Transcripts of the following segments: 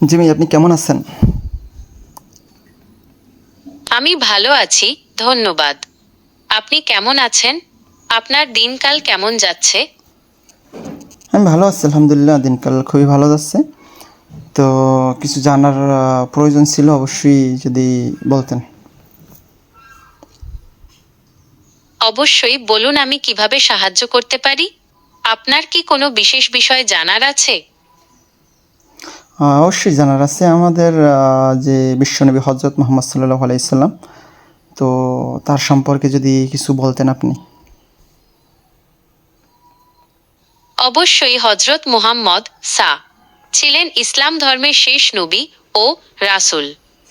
Jimmy আপনি কেমন আছেন? আমি ভালো আছি ধন্যবাদ। আপনি কেমন আছেন? আপনার দিনকাল কেমন যাচ্ছে? আমি ভালো আছি আলহামদুলিল্লাহ দিনকাল খুবই ভালো যাচ্ছে। তো কিছু জানার প্রয়োজন ছিল অবশ্যই যদি বলতেন। অবশ্যই বলুন আমি কীভাবে সাহায্য করতে পারি? আপনার কি কোনো বিশেষ বিষয় জানার আছে? অবশ্যই জানার আছে। আমাদের যে বিশ্বনবী হজরত মোহাম্মদ সাল্লাহ আলাইসাল্লাম তো তার সম্পর্কে যদি কিছু বলতেন আপনি। অবশ্যই হজরত মুহাম্মদ সা ছিলেন ইসলাম ধর্মের শেষ নবী ও রাসূল।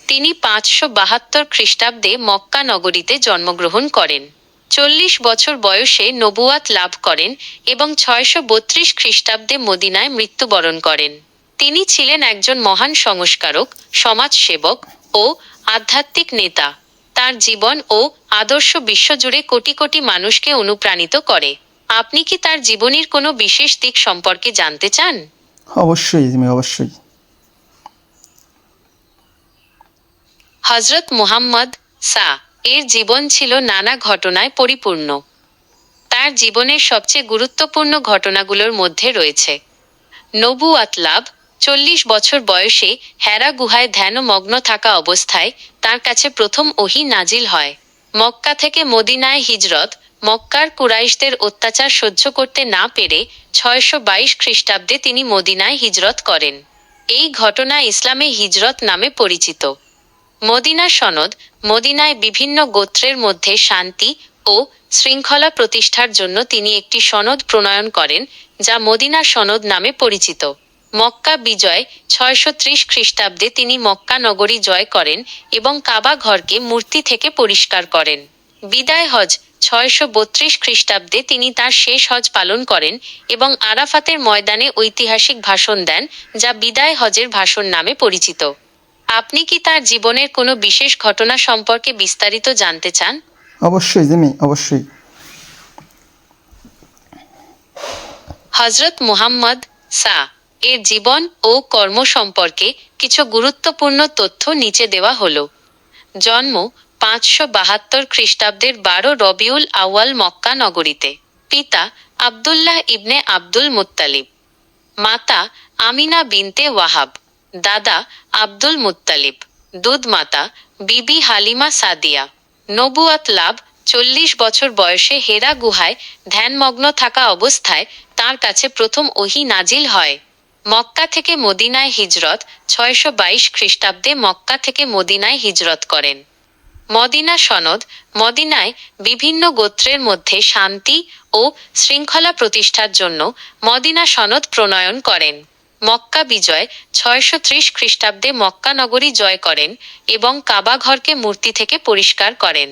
তিনি পাঁচশো বাহাত্তর খ্রিস্টাব্দে মক্কা নগরীতে জন্মগ্রহণ করেন। চল্লিশ বছর বয়সে নবুয়াত লাভ করেন এবং ছয়শো বত্রিশ খ্রিস্টাব্দে মদিনায় মৃত্যুবরণ করেন। তিনি ছিলেন একজন মহান সংস্কারক সমাজসেবক ও আধ্যাত্মিক নেতা। তার জীবন ও আদর্শ বিশ্বজুড়ে কোটি কোটি মানুষকে অনুপ্রাণিত করে। আপনি কি তার জীবনীর কোনো বিশেষ দিক সম্পর্কে জানতে চান? অবশ্যই অবশ্যই। হজরত মুহাম্মদ সা এর জীবন ছিল নানা ঘটনায় পরিপূর্ণ। তার জীবনের সবচেয়ে গুরুত্বপূর্ণ ঘটনাগুলোর মধ্যে রয়েছে। নবুয়াত লাভ চল্লিশ বছর বয়সে হেরা গুহায় ধ্যানমগ্ন থাকা অবস্থায় তার কাছে প্রথম ওহি নাজিল হয়। মক্কা থেকে মদিনায় হিজরত, মক্কার কুরাইশদের অত্যাচার সহ্য করতে না পেরে ছয়শো বাইশ খ্রিস্টাব্দে তিনি মদিনায় হিজরত করেন। এই ঘটনা ইসলামে হিজরত নামে পরিচিত। মদিনা সনদ, মদিনায় বিভিন্ন গোত্রের মধ্যে শান্তি ও শৃঙ্খলা প্রতিষ্ঠার জন্য তিনি একটি সনদ প্রণয়ন করেন, যা মদিনা সনদ নামে পরিচিত। মক্কা বিজয় ছয়শো ত্রিশ খ্রিস্টাব্দে তিনি মক্কা নগরী জয় করেন এবং কাবা ঘরকে মূর্তি থেকে পরিষ্কার করেন। বিদায় হজ ছয়শো বত্রিশ খ্রিস্টাব্দে তিনি তার শেষ হজ পালন করেন এবং আরাফাতের ময়দানে ঐতিহাসিক ভাষণ দেন যা বিদায় হজের ভাষণ নামে পরিচিত। আপনি কি তার জীবনের কোনো বিশেষ ঘটনা সম্পর্কে বিস্তারিত জানতে চান? অবশ্যই জিমি অবশ্যই। হজরত মুহাম্মদ সা এর জীবন ও কর্ম সম্পর্কে কিছু গুরুত্বপূর্ণ তথ্য নিচে দেওয়া হল। জন্ম পাঁচশো বাহাত্তর খ্রিস্টাব্দের বারো রবিউল আউয়াল মক্কা নগরীতে। পিতা আবদুল্লাহ ইবনে আব্দুল মুত্তালিব। মাতা আমিনা বিনতে ওয়াহাব। দাদা আব্দুল মুত্তালিব। দুধ মাতা বিবি হালিমা সাদিয়া। নবুয়াত লাভ চল্লিশ বছর বয়সে হেরা গুহায় ধ্যানমগ্ন থাকা অবস্থায় তার কাছে প্রথম ওহি নাজিল হয়। মক্কা থেকে মদিনায় হিজরত ছয়শো বাইশ খ্রিস্টাব্দে মক্কা থেকে মদিনায় হিজরত করেন। মদিনা সনদ মদিনায় বিভিন্ন গোত্রের মধ্যে শান্তি ও শৃঙ্খলা প্রতিষ্ঠার জন্য মদিনা সনদ প্রণয়ন করেন। মক্কা বিজয় ছয়শো ত্রিশ খ্রিস্টাব্দে মক্কা নগরী জয় করেন এবং কাবা ঘরকে মূর্তি থেকে পরিষ্কার করেন।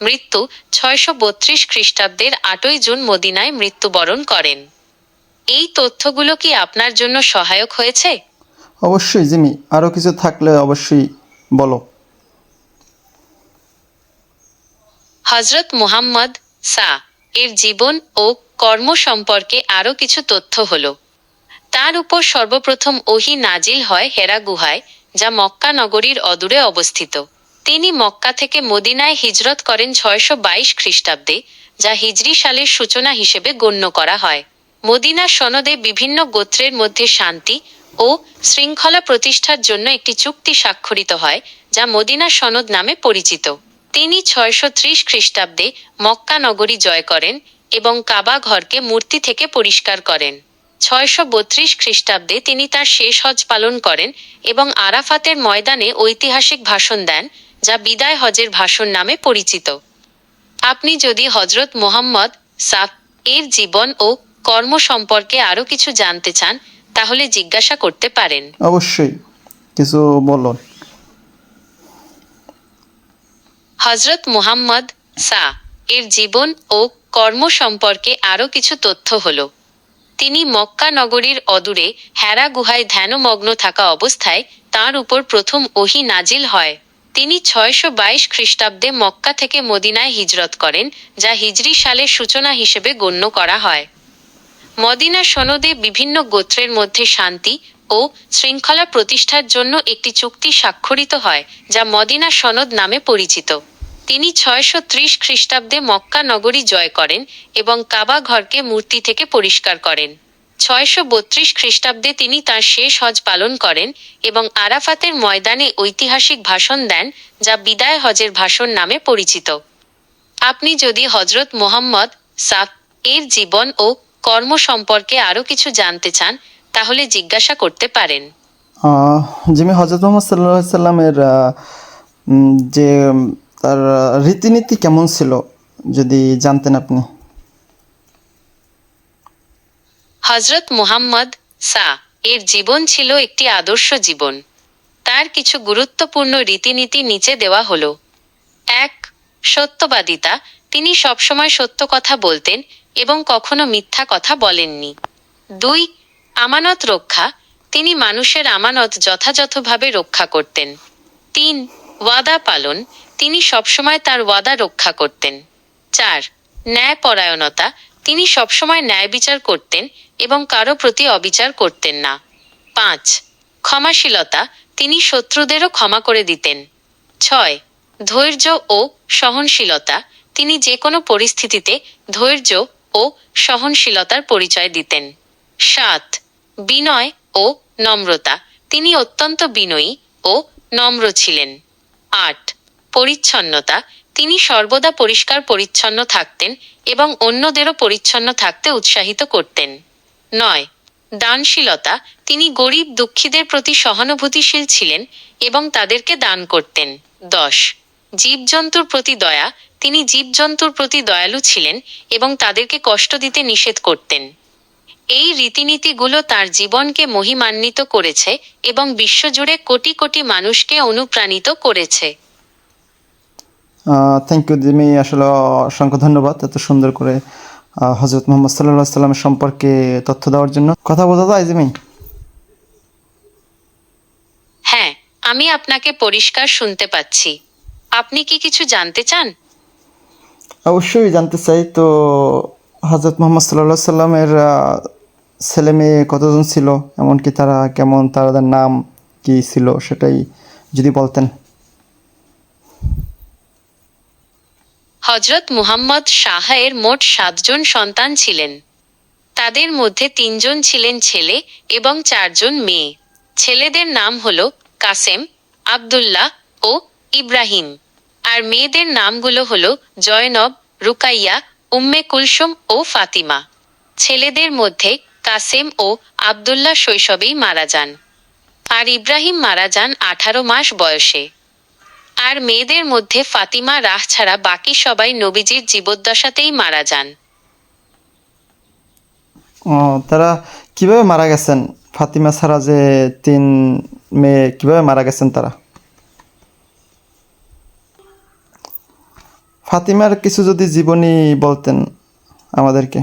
মৃত্যু ছয়শো বত্রিশ খ্রিস্টাব্দের আটই জুন মদিনায় মৃত্যুবরণ করেন। এই তথ্যগুলো কি আপনার জন্য সহায়ক হয়েছে? অবশ্যই জিমি। আরও কিছু থাকলে অবশ্যই বলো। হজরত মুহাম্মদ সা এর জীবন ও কর্ম সম্পর্কে আরও কিছু তথ্য হল। তার উপর সর্বপ্রথম ওহি নাজিল হয় হেরা গুহায় যা মক্কা নগরীর অদূরে অবস্থিত। তিনি মক্কা থেকে মদিনায় হিজরত করেন ছয়শো বাইশ খ্রিস্টাব্দে যা হিজরি সালের সূচনা হিসেবে গণ্য করা হয়। মদিনা সনদে বিভিন্ন গোত্রের মধ্যে শান্তি ও শৃঙ্খলা প্রতিষ্ঠার জন্য একটি চুক্তি স্বাক্ষরিত হয়, যা মদিনা সনদ নামে পরিচিত। তিনি ছয়শো ত্রিশ খ্রিস্টাব্দে মক্কা নগরী জয় করেন এবং কাবা ঘরকে মূর্তি থেকে পরিষ্কার করেন। ছয়শো বত্রিশ খ্রিস্টাব্দে তিনি তার শেষ হজ পালন করেন এবং আরাফাতের ময়দানে ঐতিহাসিক ভাষণ দেন, যা বিদায় হজের ভাষণ নামে পরিচিত। আপনি যদি হজরত মোহাম্মদ সাফ এর জীবন ও কর্ম সম্পর্কে আরও কিছু জানতে চান তাহলে জিজ্ঞাসা করতে পারেন। অবশ্যই কিছু বলুন। হজরত মুহাম্মদ সা এর জীবন ও কর্ম সম্পর্কে আরও কিছু তথ্য হল। তিনি মক্কা নগরীর অদূরে হেরা গুহায় ধ্যানমগ্ন থাকা অবস্থায় তার উপর প্রথম ওহি নাজিল হয়। তিনি ছয়শো বাইশ খ্রিস্টাব্দে মক্কা থেকে মদিনায় হিজরত করেন যা হিজরি সালের সূচনা হিসেবে গণ্য করা হয়। মদিনা সনদে বিভিন্ন গোত্রের মধ্যে শান্তি ও শৃঙ্খলা প্রতিষ্ঠার জন্য একটি চুক্তি স্বাক্ষরিত হয়, যা মদিনা সনদ নামে পরিচিত। তিনি ছয়শো ত্রিশ খ্রিস্টাব্দে মক্কা নগরী জয় করেন এবং কাবা ঘরকে মূর্তি থেকে পরিষ্কার করেন। ছয়শো বত্রিশ খ্রিস্টাব্দে তিনি তার শেষ হজ পালন করেন এবং আরাফাতের ময়দানে ঐতিহাসিক ভাষণ দেন, যা বিদায় হজের ভাষণ নামে পরিচিত। আপনি যদি হজরত মোহাম্মদ সাফ এর জীবন ও কর্ম সম্পর্কে আরও কিছু জানতে চান তাহলে জিজ্ঞাসা করতে পারেন। আহ, হজরত মোহাম্মদ সাল্লাহ সাল্লামের যে তার রীতিনীতি কেমন ছিল যদি জানতেন আপনি? হজরত মুহাম্মদ সা এর জীবন ছিল একটি আদর্শ জীবন। তার কিছু গুরুত্বপূর্ণ রীতিনীতি নিচে দেওয়া হলো। এক সত্যবাদিতা। তিনি সবসময় সত্য কথা বলতেন এবং কখনো মিথ্যা কথা বলেননি। দুই, আমানত রক্ষা। তিনি মানুষের আমানত যথাযথভাবে রক্ষা করতেন। তিন, ওয়াদা পালন। তিনি সবসময় তার ওয়াদা রক্ষা করতেন। চার, ন্যায়পরায়ণতা। তিনি সবসময় ন্যায় বিচার করতেন এবং কারও প্রতি অবিচার করতেন না। পাঁচ, ক্ষমাশীলতা। তিনি শত্রুদেরও ক্ষমা করে দিতেন। ছয়, ধৈর্য ও সহনশীলতা। তিনি যে কোনো পরিস্থিতিতে ধৈর্য ও সহনশীলতার পরিচয় দিতেন। সাত, বিনয় ও নম্রতা। তিনি অত্যন্ত বিনয়ী ও নম্র ছিলেন। আট, পরিচ্ছন্নতা। তিনি সর্বদা পরিষ্কার পরিচ্ছন্ন থাকতেন এবং অন্যদেরও পরিচ্ছন্ন থাকতে উৎসাহিত করতেন। নয়, দানশীলতা। তিনি গরিব দুঃখীদের প্রতি সহানুভূতিশীল ছিলেন এবং তাদেরকে দান করতেন। দশ, জীবজন্তুর প্রতি দয়া তিনি জীবজন্তুর প্রতি দয়ালু ছিলেন এবং তাদেরকে কষ্ট দিতে নিষেধ করতেন। এই রীতিনীতিগুলো তার জীবনকে মহিমান্বিত করেছে এবং বিশ্বজুড়ে কোটি কোটি মানুষকে অনুপ্রাণিত করেছে। থ্যাংক ইউ জিমি আসলে অসংখ্য ধন্যবাদ এত সুন্দর করে হজরত মোহাম্মদ সাল্লাহ সাল্লামের সম্পর্কে তথ্য দেওয়ার জন্য। কথা বোঝা যায় জিমি হ্যাঁ আমি আপনাকে পরিষ্কার শুনতে পাচ্ছি। আপনি কি কিছু জানতে চান? অবশ্যই জানতে চাই। তো হজরত মোহাম্মদ সাল্লাহ সাল্লামের ছেলে মেয়ে কতজন ছিল? এমনকি তারা কেমন, তাদের নাম কি ছিল সেটাই যদি বলতেন। হজরত মুহাম্মদ শাহের মোট সাতজন সন্তান ছিলেন। তাদের মধ্যে তিনজন ছিলেন ছেলে এবং চারজন মেয়ে। ছেলেদের নাম হল কাসেম, আব্দুল্লাহ ও ইব্রাহিম। আর মেয়েদের নামগুলো হল জয়নব রুকাইয়া উম্মে কুলসুম ও ফাতিমা। ছেলেদের মধ্যে কাসেম ও আব্দুল্লাহ শৈশবেই মারা যান। আর ইব্রাহিম মারা যান আঠারো মাস বয়সে। আর মেয়েদের মধ্যে ফাতিমা রাহ ছাড়া বাকি সবাই নবীজির জীবদ্দশাতেই মারা যান। ও, তারা কীভাবে মারা গেছেন? ফাতিমা ছাড়া যে তিন মেয়ে কীভাবে মারা গেছেন তারা? ফাতিমার কিছু যদি জীবনী বলতেন আমাদেরকে।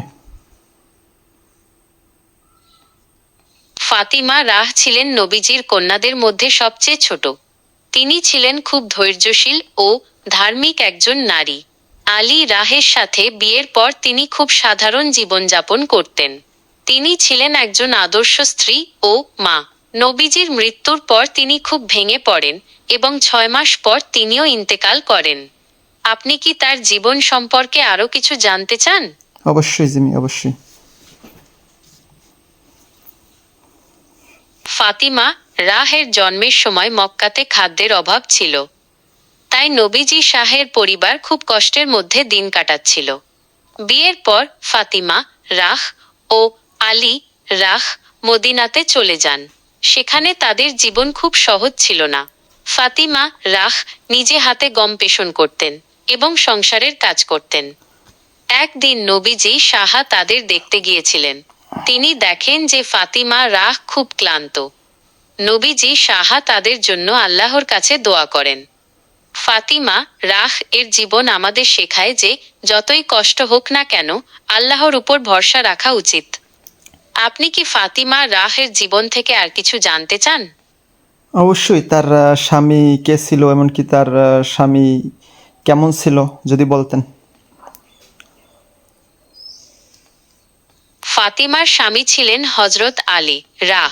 ফাতিমা রাহ ছিলেন নবীজির কন্যাদের মধ্যে সবচেয়ে ছোট। তিনি ছিলেন খুব ধৈর্যশীল ও ধার্মিক একজন নারী। আলী রাহের সাথে বিয়ের পর তিনি খুব সাধারণ জীবনযাপন করতেন। তিনি ছিলেন একজন আদর্শ স্ত্রী ও মা। নবীজির মৃত্যুর পর তিনি খুব ভেঙে পড়েন এবং ছয় মাস পর তিনিও ইন্তেকাল করেন। আপনি কি তার জীবন সম্পর্কে আরও কিছু জানতে চান? অবশ্যই জিমি অবশ্যই। ফাতিমা রাহের জন্মের সময় মক্কাতে খাদ্যের অভাব ছিল। তাই নবীজি শাহের পরিবার খুব কষ্টের মধ্যে দিন কাটাচ্ছিল। বিয়ের পর ফাতিমা রাহ ও আলী রাহ মদিনাতে চলে যান। সেখানে তাদের জীবন খুব সহজ ছিল না। ফাতিমা রাহ নিজে হাতে গম পেষণ করতেন। এবং সংসারের কাজ করতেন। একদিন নবীজি সাহা তাদের দেখতে গিয়েছিলেন। তিনি দেখেন যে ফাতিমা রাহ খুব ক্লান্ত। নবীজি সাহা তাদের জন্য আল্লাহর কাছে দোয়া করেন। ফাতিমা, রাহ এর জীবন আমাদের শেখায় যে যতই কষ্ট হোক না কেন আল্লাহর উপর ভরসা রাখা উচিত। আপনি কি ফাতিমা রাহের জীবন থেকে আর কিছু জানতে চান? অবশ্যই, তার স্বামী কে ছিল এমনকি তার স্বামী কেমন ছিল যদি বলতেন? ফাতিমার স্বামী ছিলেন হজরত আলী রা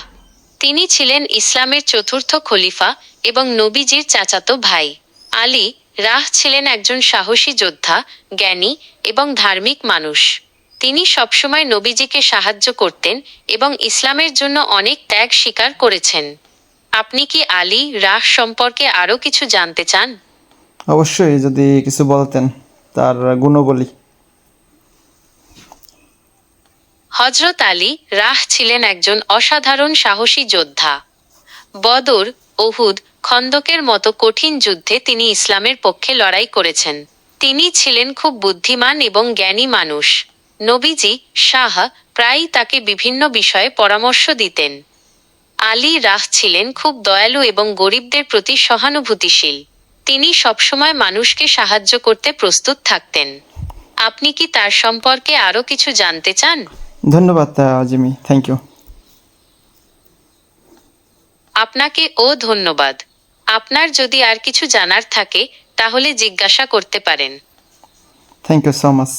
তিনি ছিলেন ইসলামের চতুর্থ খলিফা এবং নবীজির চাচাতো ভাই। আলী, রাহ ছিলেন একজন সাহসী যোদ্ধা, জ্ঞানী এবং ধার্মিক মানুষ। তিনি সবসময় নবীজিকে সাহায্য করতেন এবং ইসলামের জন্য অনেক ত্যাগ স্বীকার করেছেন। আপনি কি আলী, রাহ সম্পর্কে আরও কিছু জানতে চান? অবশ্যই যদি কিছু বলতেন, তার গুণবলী। হজরত আলী রাহ ছিলেন একজন অসাধারণ সাহসী যোদ্ধা। বদর ওহুদ খন্দকের মতো কঠিন যুদ্ধে তিনি ইসলামের পক্ষে লড়াই করেছেন। তিনি ছিলেন খুব বুদ্ধিমান এবং জ্ঞানী মানুষ। নবীজি শাহ প্রায়ই তাকে বিভিন্ন বিষয়ে পরামর্শ দিতেন। আলী রাহ ছিলেন খুব দয়ালু এবং গরিবদের প্রতি সহানুভূতিশীল। তিনি সবসময় মানুষকে সাহায্য করতে প্রস্তুত থাকতেন। আপনি কি তার সম্পর্কে আরও কিছু জানতে চান? ধন্যবাদ জিমি থ্যাংক ইউ আপনাকে ও ধন্যবাদ। আপনার যদি আর কিছু জানার থাকে তাহলে জিজ্ঞাসা করতে পারেন। Thank you so much